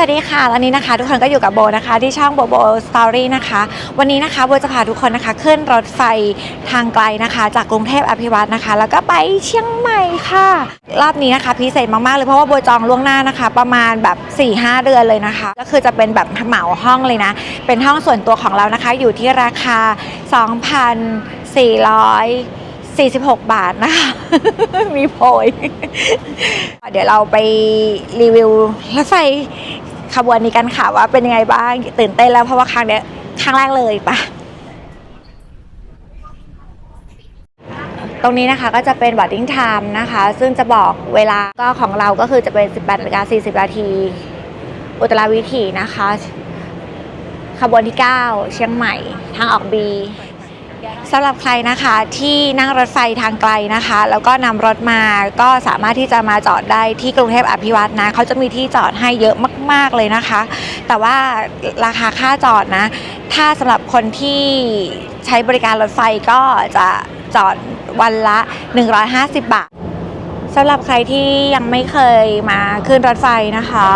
วัสดีค่ะตอนนี้นะคะทุกคนก็อยู่กับโบนะคะ ที่ช่องโบโบสตอรี่นะคะ วันนี้นะคะโบจะพาทุกคนนะคะขึ้นรถไฟทางไกลนะคะ จากกรุงเทพอภิวัตนะคะ แล้วก็ไปเชียงใหม่ค่ะ รอบนี้นะคะพิเศษมากๆเลยเพราะว่าโบจองล่วงหน้านะคะ ประมาณแบบ4-5เดือนเลยนะคะ ก็คือจะเป็นแบบเหมาห้องเลยนะ เป็นห้องส่วนตัวของเรานะคะ อยู่ที่ราคา 2,400 46 บาทนะคะ มีโพย เดี๋ยวเราไปรีวิวรถไฟ ขบวนนี้กันค่ะว่าเป็นยังไงบ้างตื่นเต้นแล้วเพราะว่าครั้งเนี้ยครั้งแรกเลยปะตรงนี้นะคะก็จะเป็น boarding time นะคะ ซึ่งจะบอกเวลาก็ของเราก็คือจะเป็น 18นาฬิกา40นาทีอุตราวิถีนะคะ ขบวนที่ 9 เชียงใหม่ ทางออกบี สำหรับใครนะคะที่นั่งรถไฟทางไกลนะคะ แล้วก็นำรถมาก็สามารถที่จะมาจอดได้ที่กรุงเทพอภิวัตนะเขาจะมีที่จอดให้เยอะมาก ๆเลยนะคะ แต่ว่าราคาค่าจอดนะ ถ้าสำหรับคนที่ใช้บริการรถไฟก็จะจอดวันละ 150 บาท สำหรับใครที่ยังไม่เคยมาขึ้นรถไฟนะคะ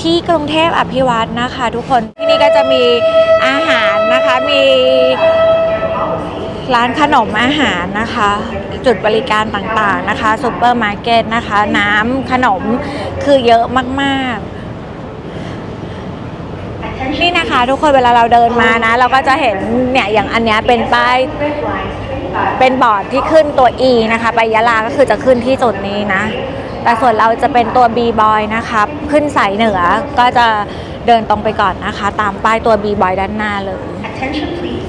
ที่กรุงเทพอภิวัตนะคะ ทุกคนที่นี่ก็จะมีอาหารนะคะ มีร้านขนมอาหารนะคะ จุดบริการต่างๆนะคะซูเปอร์มาร์เก็ตนะคะ น้ำขนมคือเยอะมากๆ นี่นะคะทุกคนเวลาเราเดินมานะ เราก็จะเห็นเนี่ยอย่างอันนี้เป็นป้าย เป็นบอร์ดที่ขึ้นตัว E นะคะ ไปยะลาก็คือจะขึ้นที่จุดนี้นะ แต่ส่วนเราจะเป็นตัว B boy นะคะขึ้นสายเหนือก็จะเดินตรงไปก่อนนะคะ ตามป้ายตัว B boy ด้านหน้าเลย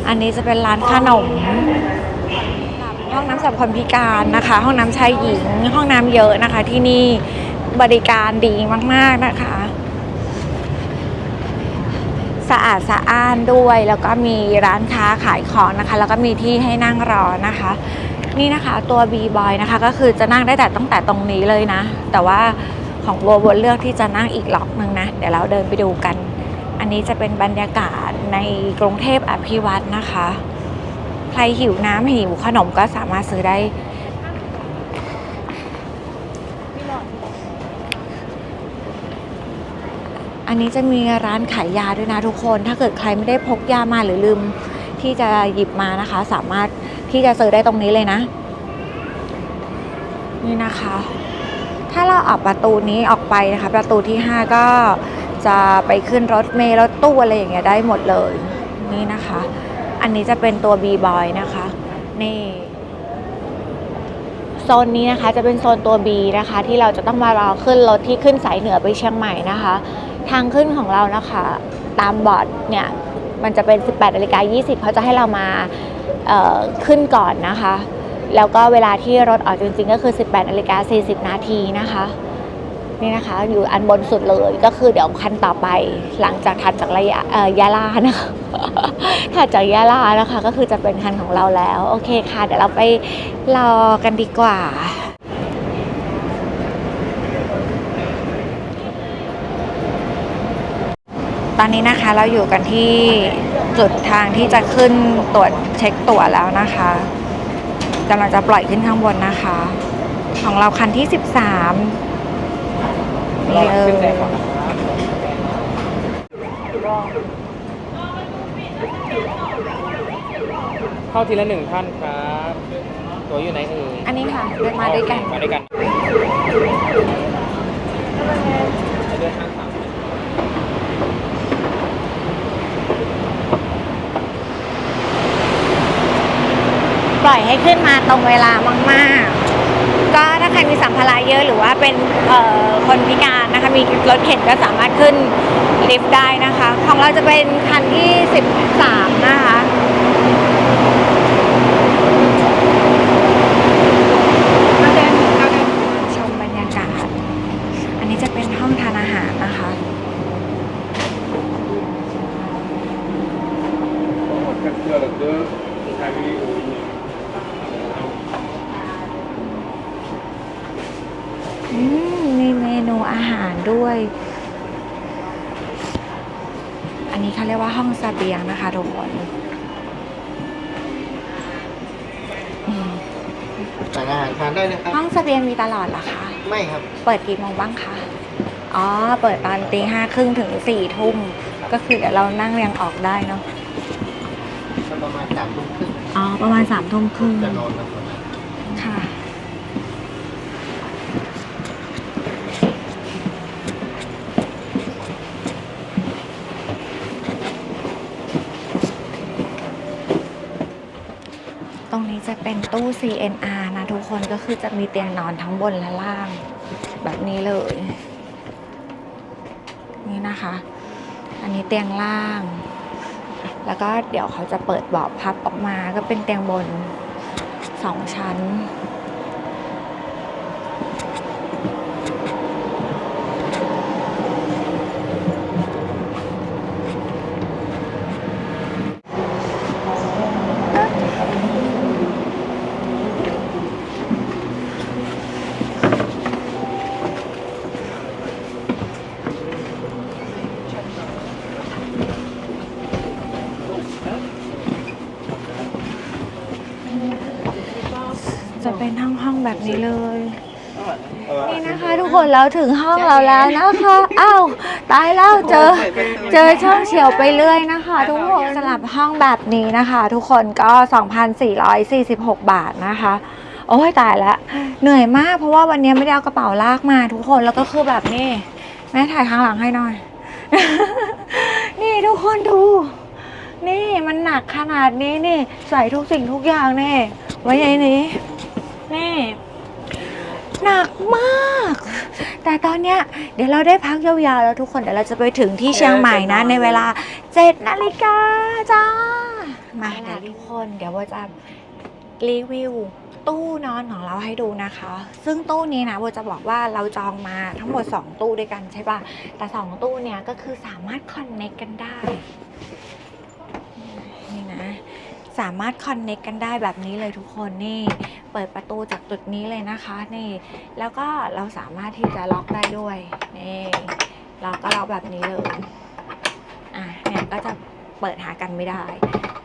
อันนี้จะเป็นร้านขนม ห้องน้ำสำหรับคนพิการนะคะ ห้องน้ำชายหญิง ห้องน้ำเยอะนะคะที่นี่บริการดีมากๆนะคะ สะอาดสะอ้านด้วย แล้วก็มีร้านค้าขายของนะคะ แล้วก็มีที่ให้นั่งรอนะคะ นี่นะคะตัว B boy นะคะก็คือจะนั่งได้แต่ตั้งแต่ตรงนี้เลยนะ แต่ว่าของโบโบเลือกที่จะนั่งอีกล็อกหนึ่งนะ เดี๋ยวเราเดินไปดูกัน อันนี้จะเป็นบรรยากาศในกรุงเทพอภิวัตนะคะ ใครหิวน้ำหิวขนมก็สามารถซื้อได้ อันนี้จะมีร้านขายยาด้วยนะทุกคน ถ้าเกิดใครไม่ได้พกยามาหรือลืมที่จะหยิบมานะคะ สามารถที่จะซื้อได้ตรงนี้เลยนะ นี่นะคะ ถ้าเราออกประตูนี้ออกไปนะคะ ประตูที่ 5 ก็จะไปขึ้นรถเมล์รถตู้อะไรอย่างเงี้ยได้หมดเลย นี่นะคะ อันนี้จะเป็นตัว B boy นะคะ นี่โซนนี้นะคะจะเป็นโซนตัว B นะคะ ที่เราจะต้องมารอขึ้นรถที่ขึ้นสายเหนือไปเชียงใหม่นะคะ ทางขึ้นของเรานะคะ ตามบอร์ดเนี่ยมันจะเป็น 18นาฬิกา20เขาจะให้เรามาขึ้นก่อนนะคะ แล้วก็เวลาที่รถออกจริงๆ ก็คือ 18นาฬิกา40 นาทีนะคะนี่นะคะอยู่อันบนสุดเลยก็คือเดี๋ยวคันต่อไป หลังจากถัดจากระยะเอ่อยะลานะคะถัดจากยะลานะคะ ก็คือจะเป็นคันของเราแล้ว โอเคค่ะ เดี๋ยวเราไปรอกันดีกว่า ตอนนี้นะคะเราอยู่กันที่จุดทางที่จะขึ้นตรวจเช็คตั๋วแล้วนะคะกำลังจะปล่อยขึ้นข้างบนนะคะ ของเราคันที่ 13นี่เลยเข้าทีละหนึ่งท่านครับ ตัวอยู่ไหนเอ่ยอันนี้ค่ะเดินมาด้วยกันมาด้วยกันจะเดินทางสาม ปล่อย ให้ขึ้นมาตรงเวลามากๆ ก็ถ้าใครมีสัมภาระเยอะหรือว่าเป็นคนพิการนะคะมีรถเข็นก็สามารถขึ้นลิฟต์ได้นะคะ ของเราจะเป็นคันที่ 13 นะคะ ชมบรรยากาศ อันนี้จะเป็นห้องทานอาหารนะคะ อืมมีเมนูอาหารด้วย อันนี้เขาเรียกว่าห้องเสบียงนะคะทุกคนอืม สั่งอาหารทา นได้นะครับห้องเสบียงมีตลอดเหรอคะ ไม่ครับ เปิดกี่โมงบ้างคะ อ๋อ เปิดตอนตีห้าครึ่งถึงสี่ทุ่ม ก็คือเดี๋ยวเรานั่งเรียงออกได้เนาะ ก็ประมาณสามทุ่มครึ่งอ๋อ ประมาณสามทุ่มครึ่ง จะนอนแล้วค่ะ ตรงนี้จะเป็นตู้ CNR นะ ทุกคนก็คือจะมีเตียงนอนทั้งบนและล่าง แบบนี้เลย นี่นะคะ อันนี้เตียงล่าง แล้วก็เดี๋ยวเขาจะเปิดเบาะพับออกมาก็เป็นเตียงบนสองชั้น จะเป็นห้องห้องๆ แบบนี้เลย นี่นะคะทุกคนเราถึงห้องเราแล้วนะคะอ้าวตายแล้วเจอเจอช่องเฉียวไปเรื่อยนะคะ ทุกคนสำหรับห้องแบบนี้นะคะ ทุกคนก็ 2,446 บาทนะคะโอ้ยตายแล้วเหนื่อยมากเพราะว่าวันนี้ไม่ได้เอากระเป๋าลากมาทุกคนแล้วก็คือแบบนี้แม่ถ่ายข้างหลังให้หน่อย นี่ทุกคนดู นี่มันหนักขนาดนี้นี่ใส่ทุกสิ่งทุกอย่างนี่ไว้ในนี้ นี่หนักมาก แต่ตอนเนี้ยเดี๋ยวเราได้พักยาวๆแล้วทุกคนเดี๋ยวเราจะไปถึงที่เชียงใหม่นะ ในเวลา7นาฬิกาจ้า มาเดี๋ยวทุกคนเดี๋ยวว่าจะรีวิวตู้นอนของเราให้ดูนะคะ ซึ่งตู้นี้นะโบจะบอกว่าเราจองมาทั้งหมด 2 ตู้ด้วยกันใช่ปะแต่ 2 ตู้เนี้ยก็คือสามารถคอนเน c t กันได้ นี่นะ สามารถคอนเน็กกันได้แบบนี้เลยทุกคนนี่ เปิดประตูจากจุดนี้เลยนะคะนี่ แล้วก็เราสามารถที่จะล็อกได้ด้วยนี่เราก็ล็อกแบบนี้เลยอะเนี่ยก็จะเปิดหากันไม่ได้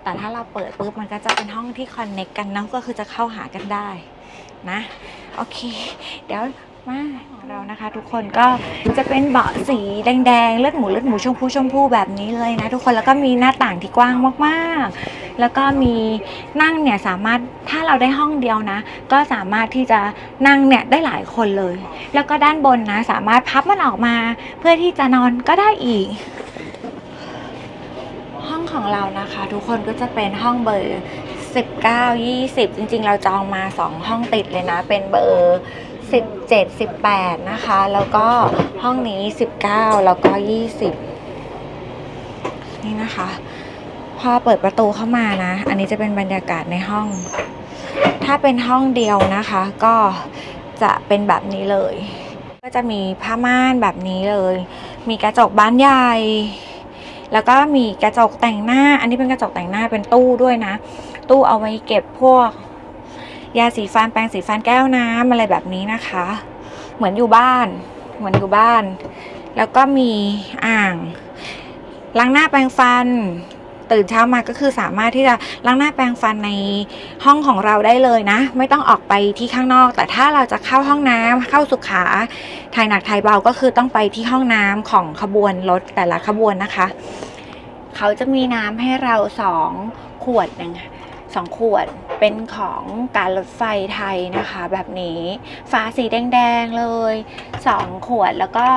แต่ถ้าเราเปิดปุ๊บมันก็จะเป็นห้องที่คอนเน็กกันเนาะก็คือจะเข้าหากันได้นะ โอเค เดี๋ยว มาเรานะคะ ทุกคนก็จะเป็นเบาะสีแดงๆเลือดหมูเลือดหมูชมพูชมพูแบบนี้เลยนะ ทุกคนแล้วก็มีหน้าต่างที่กว้างมากๆ แล้วก็มีนั่งเนี่ยสามารถถ้าเราได้ห้องเดียวนะ ก็สามารถที่จะนั่งเนี่ยได้หลายคนเลย แล้วก็ด้านบนนะ สามารถพับมันออกมาเพื่อที่จะนอนก็ได้อีกห้องของเรานะคะ ทุกคนก็จะเป็นห้องเบอร์19 20 จริงๆ เราจองมา 2 ห้องติดเลยนะ เป็นเบอร์ 17 18 นะคะ แล้วก็ห้องนี้ 19 แล้วก็ 20 นี่นะคะ พอเปิดประตูเข้ามานะ อันนี้จะเป็นบรรยากาศในห้อง ถ้าเป็นห้องเดียวนะคะ ก็จะเป็นแบบนี้เลย ก็จะมีผ้าม่านแบบนี้เลย มีกระจกบานใหญ่ แล้วก็มีกระจกแต่งหน้า อันนี้เป็นกระจกแต่งหน้าเป็นตู้ด้วยนะ ตู้เอาไว้เก็บพวก ยาสีฟันแปรงสีฟันแก้วน้ำอะไรแบบนี้นะคะ เหมือนอยู่บ้าน เหมือนอยู่บ้าน แล้วก็มีอ่างล้างหน้าแปรงฟัน ตื่นเช้ามาก็คือสามารถที่จะล้างหน้าแปรงฟันในห้องของเราได้เลยนะ ไม่ต้องออกไปที่ข้างนอก แต่ถ้าเราจะเข้าห้องน้ำเข้าสุขาถ่ายหนักถ่ายเบาก็คือต้องไปที่ห้องน้ำของขบวนรถแต่ละขบวนนะคะ เขาจะมีน้ำให้เราสองขวดหนึ่ง สองขวดเป็นของการรถไฟไทยนะคะ แบบนี้ฝาสีแดงๆเลยสองขวดแล้วก็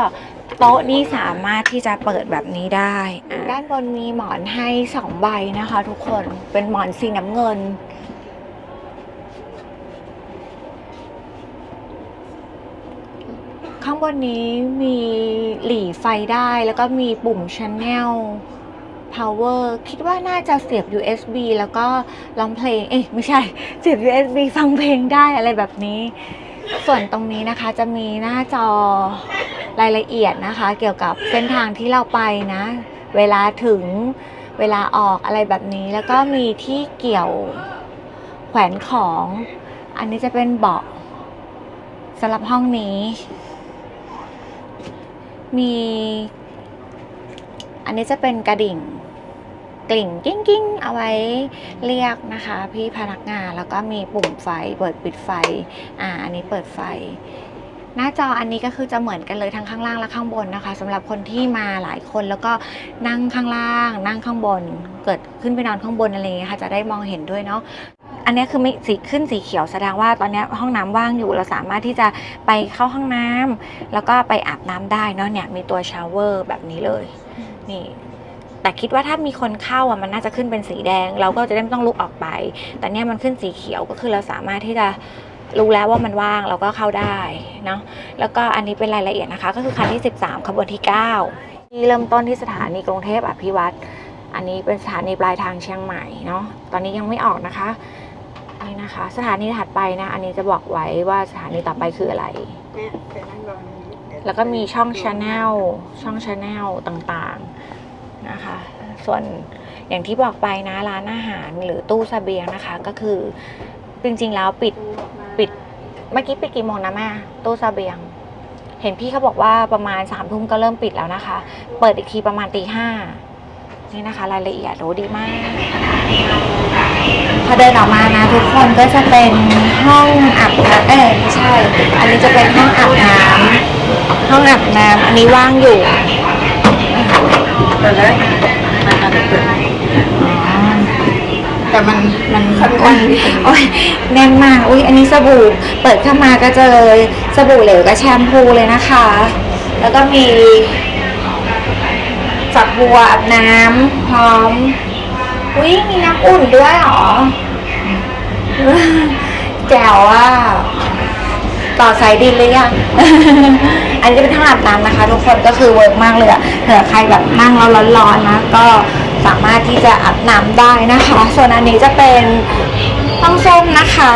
โต๊ะนี้สามารถที่จะเปิดแบบนี้ได้ ด้านบนมีหมอนให้สองใบนะคะทุกคนเป็นหมอนสีน้ำเงิน ข้างบนนี้มีหลีไฟได้แล้วก็มีปุ่ม Channel power คิดว่าน่าจะเสียบ USB แล้วก็ร้องเพลง เอ๊ะไม่ใช่ เสียบ USB ฟังเพลงได้อะไรแบบนี้ ส่วนตรงนี้นะคะจะมีหน้าจอรายละเอียดนะคะ เกี่ยวกับเส้นทางที่เราไปนะ เวลาถึงเวลาออกอะไรแบบนี้ แล้วก็มีที่เกี่ยวแขวนของ อันนี้จะเป็นเบาะสำหรับห้องนี้ มี อันนี้จะเป็นกระดิ่ง กลิ่งกิ้งกิ้งเอาไว้เรียกนะคะ พี่พนักงานแล้วก็มีปุ่มไฟเปิดปิดไฟอ่าอันนี้เปิดไฟ หน้าจออันนี้ก็คือจะเหมือนกันเลยทั้งข้างล่างและข้างบนนะคะสำหรับคนที่มาหลายคนแล้วก็นั่งข้างล่าง นั่งข้างบน เกิดขึ้นไปนอนข้างบนอะไรอย่างเงี้ยค่ะจะได้มองเห็นด้วยเนาะอันนี้คือไม่สีขึ้นสีเขียวแสดงว่าตอนนี้ห้องน้ำว่างอยู่เราสามารถที่จะไปเข้าห้องน้ำแล้วก็ไปอาบน้ำได้เนาะเนี่ยมีตัวชาวเวอร์แบบนี้เลยนี่ แต่คิดว่าถ้ามีคนเข้าอะมันน่าจะขึ้นเป็นสีแดง เราก็จะได้ไม่ต้องลุกออกไป แต่เนี่ยมันขึ้นสีเขียวก็คือเราสามารถที่จะรู้แล้วว่ามันว่างเราก็เข้าได้เนาะแล้วก็อันนี้เป็นรายละเอียดนะคะ ก็คือคันที่ 13 ขบวนที่ 9 ที่เริ่มต้นที่สถานีกรุงเทพอภิวัตรอันนี้เป็นสถานีปลายทางเชียงใหม่เนาะตอนนี้ยังไม่ออกนะคะนี่นะคะ สถานีถัดไปนะ อันนี้จะบอกไว้ว่าสถานีต่อไปคืออะไร แล้วก็มีช่องชาแนลช่องชาแนลต่างๆ นะคะ ส่วนอย่างที่บอกไปนะร้านอาหารหรือตู้เสบียงนะคะ ก็คือจริงๆแล้วปิดปิดเมื่อกี้ปิดกี่โมงนะแม่ตู้เสบียง เห็นพี่เขาบอกว่าประมาณสามทุ่มก็เริ่มปิดแล้วนะคะ เปิดอีกทีประมาณตีห้านี่นะคะ รายละเอียดโอ้ดีมากพอเดินออกมานะทุกคนก็จะเป็นห้องอาบน้ำเอ้ยไม่ใช่ อันนี้จะเป็นห้องอาบน้ำห้องอาบน้ำอันนี้ว่างอยู่ แต่แล้วมันอาจจะเกิดแต่มันมันค่อนข้างที่จะโอ้ยแน่นมาก อุ้ยอันนี้สบู่เปิดเข้ามาก็เจอสบู่เหลวกับแชมพูเลยนะคะ แล้วก็มีฝักบัวอาบน้ำพร้อม อุ้ยมีน้ำอุ่นด้วยเหรอ แจ๋วอะ ต่อสายดินหรือยัง อันนี้เป็นห้องอาบน้ำนะคะ ทุกคนก็คือเวิร์กมากเลยอะเผื่อใครแบบนั่งแล้วร้อนๆนะก็สามารถที่จะอาบน้ำได้นะคะ ส่วนอันนี้จะเป็นห้องส้มนะคะ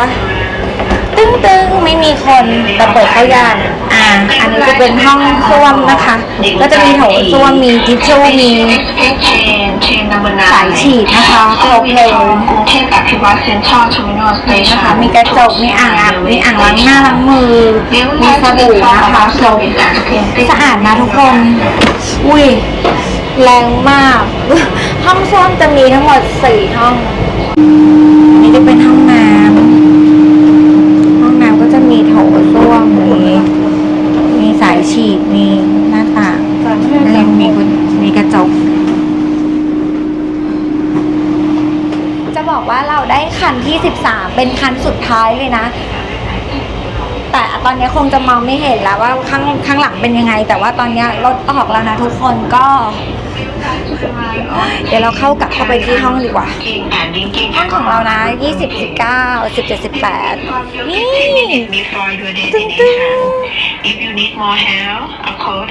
ตึ้งตึ้งๆไม่มีคนแต่เปิดเข้ายานอ่า อันนี้จะเป็นห้องส้วมนะคะ ก็จะมีโถส้วมมีทิชชู่มีสายฉีดนะคะครบเลยกรุงเทพอภิวัตรเซ็นทรัลเทอร์มินอลสเตชันะคะมีกระจกมีอ่างอาบมีอ่างล้างหน้าล้างมือมีสบู่นะคะครบสะอาดนะทุกคน อุ้ยแรงมาก ห้องส้วมจะมีทั้งหมดสี่ห้อง นี่จะเป็นห้องน้ำ ห้องน้ำก็จะมีโถส้วม มี มีสายฉีดมีหน้าต่างแล้วยังมีกุญมีกระจก จะบอกว่าเราได้คันที่ 13 เป็นคันสุดท้ายเลยนะ แต่ตอนนี้คงจะมองไม่เห็นแล้วว่าข้างข้างหลังเป็นยังไง แต่ว่าตอนนี้รถออกแล้วนะทุกคนก็ เดี๋ยวเราเข้ากลับเข้าไปที่ห้องดีกว่า ห้องของเรานะ 20 19 17 18 นี่ตึ้งตึ้ง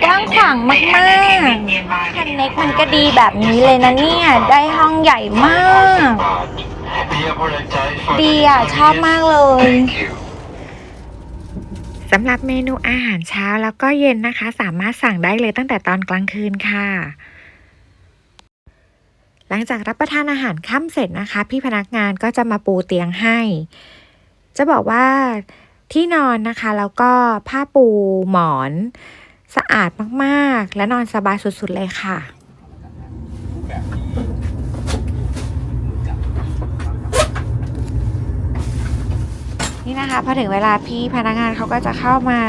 กว้างขวางมากๆคันเน็กมันก็ดีแบบนี้เลยนะเนี่ย ได้ห้องใหญ่มาก ดีอะ ชอบมากเลยสำหรับเมนูอาหารเช้าแล้วก็เย็นนะคะ สามารถสั่งได้เลยตั้งแต่ตอนกลางคืนค่ะ หลังจากรับประทานอาหารค่ำเสร็จนะคะ พี่พนักงานก็จะมาปูเตียงให้ จะบอกว่าที่นอนนะคะแล้วก็ผ้าปูหมอนสะอาดมากๆ และนอนสบายสุดๆเลยค่ะนี่นะคะพอถึงเวลาพี่พนักงานเขาก็จะเข้ามา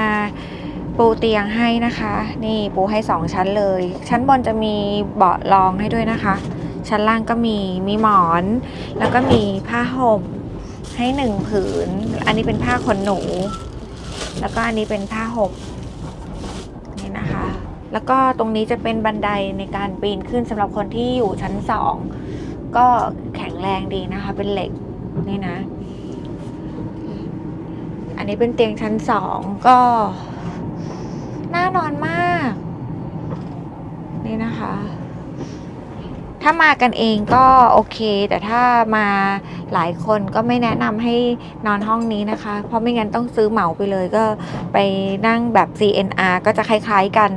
ปูเตียงให้นะคะ นี่ปูให้สองชั้นเลย ชั้นบนจะมีเบาะรองให้ด้วยนะคะ ชั้นล่างก็มีมีหมอน แล้วก็มีผ้าห่มให้หนึ่งผืน อันนี้เป็นผ้าขนหนู แล้วก็อันนี้เป็นผ้าห่มนี่นะคะ แล้วก็ตรงนี้จะเป็นบันไดในการปีนขึ้นสำหรับคนที่อยู่ชั้นสองก็แข็งแรงดีนะคะ เป็นเหล็กนี่นะ อันนี้เป็นเตียงชั้นสองก็น่านอนมาก นี่นะคะ ถ้ามากันเองก็โอเค แต่ถ้ามาหลายคนก็ไม่แนะนำให้นอนห้องนี้นะคะ เพราะไม่งั้นต้องซื้อเหมาไปเลยก็ไปนั่งแบบ CNR ก็จะคล้ายๆกัน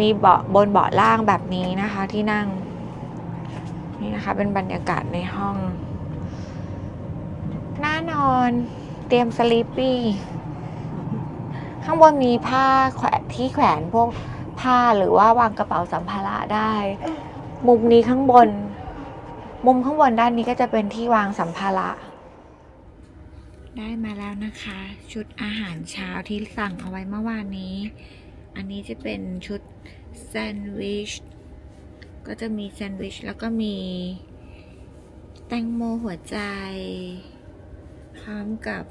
มีเบาะบนเบาะล่างแบบนี้นะคะที่นั่ง นี่นะคะเป็นบรรยากาศในห้องน่านอนเตรียมสลีปปี้ข้างบนมีผ้าแขวที่แขวนพวกผ้าหรือว่าวางกระเป๋าสัมภาระได้ มุมนี้ข้างบน มุมข้างบนด้านนี้ก็จะเป็นที่วางสัมภาระ ได้มาแล้วนะคะ ชุดอาหารเช้าที่สั่งเอาไว้เมื่อวานนี้ อันนี้จะเป็นชุดแซนด์วิชก็จะมีแซนด์วิชแล้วก็มี แตงโมหัวใจ พร้อมกับ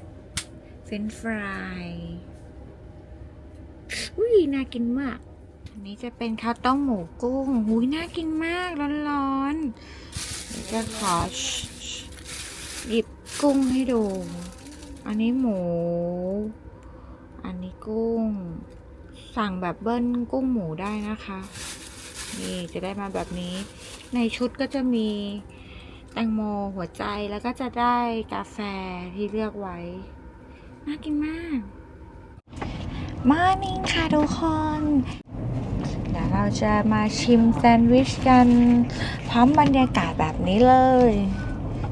เฟรนฟรายอุ้ยน่ากินมาก อันนี้จะเป็นข้าวต้มหมูกุ้งอุ้ยน่ากินมากร้อนๆเดี๋ยวจะขอหยิบกุ้งให้ดู อันนี้หมู อันนี้กุ้ง สั่งแบบเบิ้ลกุ้งหมูได้นะคะ นี่จะได้มาแบบนี้ ในชุดก็จะมีแตงโมหัวใจแล้วก็จะได้กาแฟที่เลือกไว้ น่ากินมาก มานิ่งค่ะทุกคน เดี๋ยวเราจะมาชิมแซนด์วิชกันพร้อมบรรยากาศแบบนี้เลย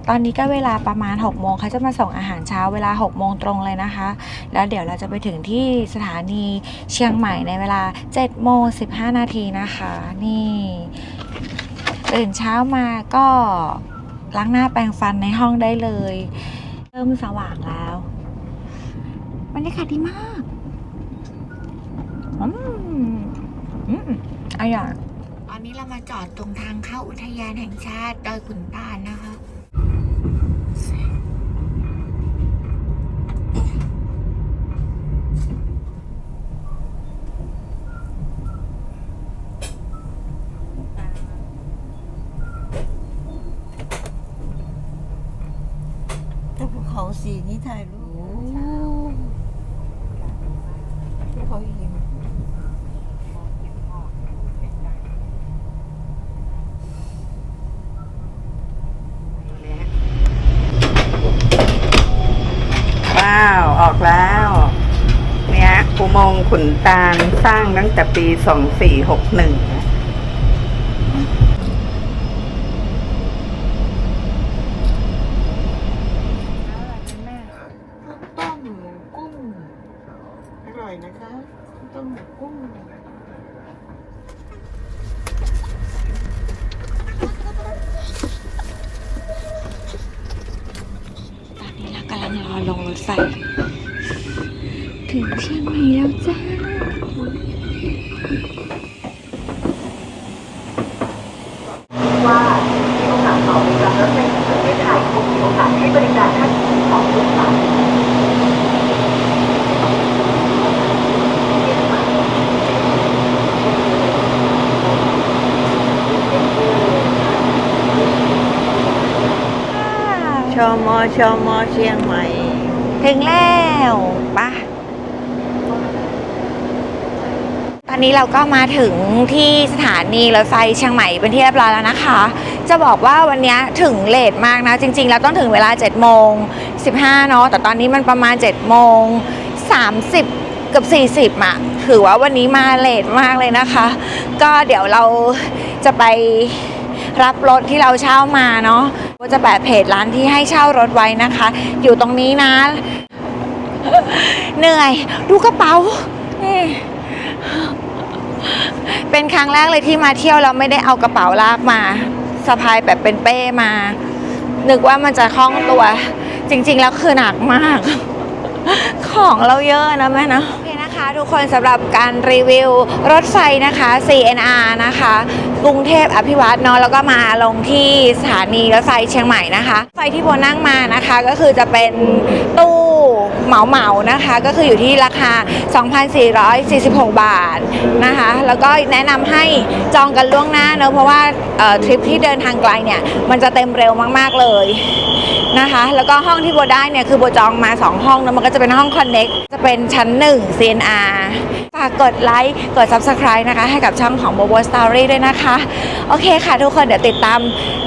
ตอนนี้ก็เวลาประมาณ6โมงเขาจะมาส่งอาหารเช้าเวลา6โมงตรงเลยนะคะ แล้วเดี๋ยวเราจะไปถึงที่สถานีเชียงใหม่ในเวลา7โมง15 นาทีนะคะ นี่ตื่นเช้ามาก็ล้างหน้าแปรงฟันในห้องได้เลย เริ่มสว่างแล้วบรรยากาศดีมาก อืม อืมอร่อย ตอนนี้เรามาจอดตรงทางเข้าอุทยานแห่งชาติดอยขุนตาลนะคะ ถ้าภูเขาสีนี่ถ่ายรูปภูเขาหิน ว้าว ออกแล้ว เนี่ยอุโมงค์ขุนตาลสร้าง ตั้งแต่ปี 2461 ต้มหมูกุ้ง อร่อยนะคะต้มหมูกุ้ง ตอนนี้เรากำลังรอลงรถไฟ ถึงเชียงใหม่แล้วจ้า ว่ามีโอกาสต่อเวลารถไฟแห่งประเทศไทยคงมีโอกาสให้บริการท่านของทุกสาย ช มชมเชียงใหม่ ถึงแล้วปะตอนนี้เราก็มาถึงที่สถานีรถไฟเชียงใหม่เป็นที่เรียบร้อยแล้วนะคะ จะบอกว่าวันนี้ถึงเลทมากนะ จริง ๆ แล้วต้องถึงเวลา7โมง15เนาะแต่ตอนนี้มันประมาณ7โมง30กับ 40อะถือว่าวันนี้มาเลทมากเลยนะคะ ก็เดี๋ยวเราจะไปรับรถที่เราเช่ามาเนาะ ก็จะแปะเพจร้านที่ให้เช่ารถไว้นะคะ อยู่ตรงนี้นะ เหนื่อย ดูกระเป๋านี่เป็นครั้งแรกเลยที่มาเที่ยวเราไม่ได้เอากระเป๋าลากมาสะพายแบบเป็นเป้มา นึกว่ามันจะคล่องตัว จริง ๆ แล้วคือหนักมาก ของเราเยอะนะแม่นะ นะคะทุกคนสำหรับการรีวิวรถไฟนะคะ CNR นะคะ กรุงเทพอภิวัตเนาะแล้วก็มาลงที่สถานีรถไฟเชียงใหม่นะคะ ไฟที่โบนั่งมานะคะก็คือจะเป็นตู้เหมาเหมานะคะ ก็คืออยู่ที่ราคา 2,446 บาทนะคะ แล้วก็แนะนำให้จองกันล่วงหน้าเนอะเพราะว่าทริปที่เดินทางไกลเนี่ย มันจะเต็มเร็วมาก ๆ เลยนะคะ แล้วก็ห้องที่โบได้เนี่ย คือโบจองมา 2 ห้องแล้วมันก็จะเป็นห้องคอนเน็กจะเป็นชั้น 1 CNR R ฝากกดไลค์กด Subscribe นะคะ ให้กับช่องของโบโบสตอรี่ด้วยนะคะ โอเคค่ะทุกคนเดี๋ยวติดตาม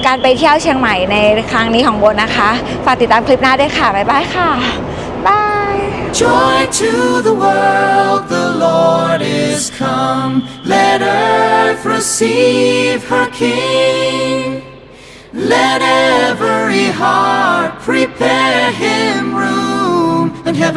การไปเที่ยวเชียงใหม่ในครั้งนี้ของโบนะคะ ฝากติดตามคลิปหน้าด้วยค่ะ บ๊ายบายค่ะ บาย Joy to the world, the Lord is come. Let earth receive her King. Let every heart prepare him room.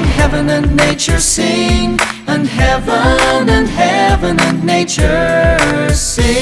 and heaven and nature sing, and heaven and heaven and nature sing.